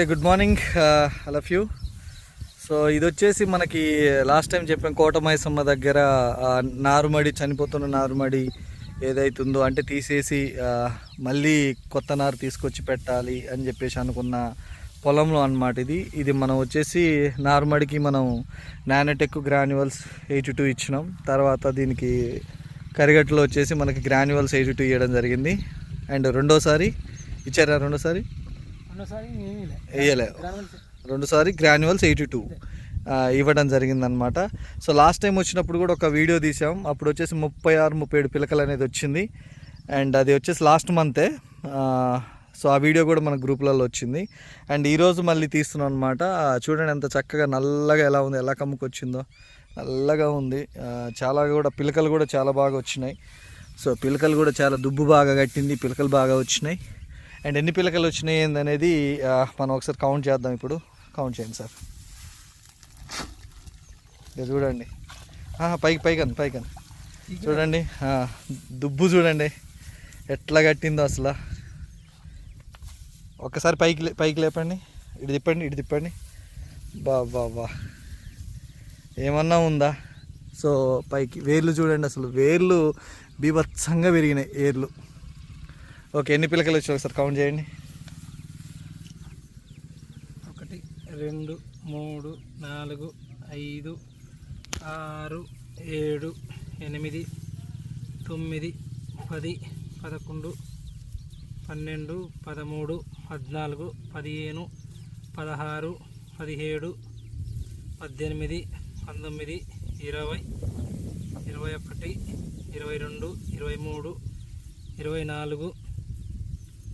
Good morning I love you so ఇది వచ్చేసి మనకి లాస్ట్ టైం చెప్పాం కోటమైసమ్మ దగ్గర నారుమడి చనిపోతున్న నారుమడి ఏదైతుందో అంటే తీసేసి మళ్ళీ కొత్త నారు తీసుకొచ్చి పెట్టాలి అని చెప్పేసి అనుకున్న పొలంలో అన్నమాట ఇది. ఇది మనం వచ్చేసి నారుమడికి మనం నానోటెక్ గ్రాన్యువల్స్ ఎయిటీ టూ ఇచ్చినాం. తర్వాత దీనికి కరిగట్లో వచ్చేసి మనకి గ్రాన్యువల్స్ ఎయిటీ టూ ఇవ్వడం జరిగింది. అండ్ రెండోసారి ఇచ్చారా రెండోసారి? వేయలే రెండుసారి గ్రాన్యువల్స్ ఎయిటీ టూ. ఇవ్వడం జరిగిందనమాట సో లాస్ట్ టైం వచ్చినప్పుడు కూడా ఒక వీడియో తీసాం. అప్పుడు వచ్చేసి ముప్పై ఆరు ముప్పై ఏడు పిలకలు అనేది వచ్చింది. అండ్ అది వచ్చేసి లాస్ట్ మంతే. సో ఆ వీడియో కూడా మన గ్రూప్లలో వచ్చింది. అండ్ ఈరోజు మళ్ళీ తీస్తున్నాం అనమాట చూడండి ఎంత చక్కగా నల్లగా ఎలా ఉంది ఎలా కమ్ముకొచ్చిందో. నల్లగా ఉంది. చాలా కూడా పిలకలు కూడా చాలా బాగా వచ్చినాయి. సో పిలకలు కూడా చాలా దుబ్బు బాగా కట్టింది పిలకలు బాగా వచ్చినాయి. అండ్ ఎన్ని పిల్లకలు వచ్చినాయి ఏందనేది మనం ఒకసారి కౌంట్ చేద్దాం ఇప్పుడు. కౌంట్ చేయండి సార్. ఇది చూడండి. పైకి పైకి పైకన్ పైకన్. చూడండి. దుబ్బు చూడండి. ఎట్లా కట్టిందో అసలు. ఒక్కసారి పైకి లే- పైకి లేపండి. ఇటు తిప్పండి ఇటు తిప్పండి. బా బా బా. ఏమన్నా ఉందా? సో పైకి వేర్లు చూడండి అసలు. వేర్లు బీభత్సంగా పెరిగినాయి ఏర్లు. ఓకే ఎన్ని పిల్లకలు వచ్చి ఒకసారి కౌంట్ చేయండి. ఒకటి రెండు మూడు నాలుగు ఐదు ఆరు ఏడు ఎనిమిది తొమ్మిది పది పదకొండు పన్నెండు పదమూడు పద్నాలుగు పదిహేను పదహారు పదిహేడు పద్దెనిమిది పంతొమ్మిది ఇరవై ఇరవై ఒకటి ఇరవై రెండు ఇరవై మూడు ఇరవై నాలుగు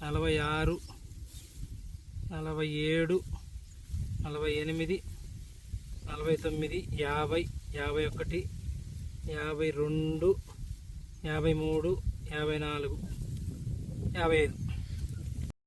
నలభై ఆరు నలభై ఏడు నలభై ఎనిమిది నలభై తొమ్మిది యాభై యాభై ఒకటి యాభై రెండు యాభై మూడు యాభై నాలుగు యాభై ఐదు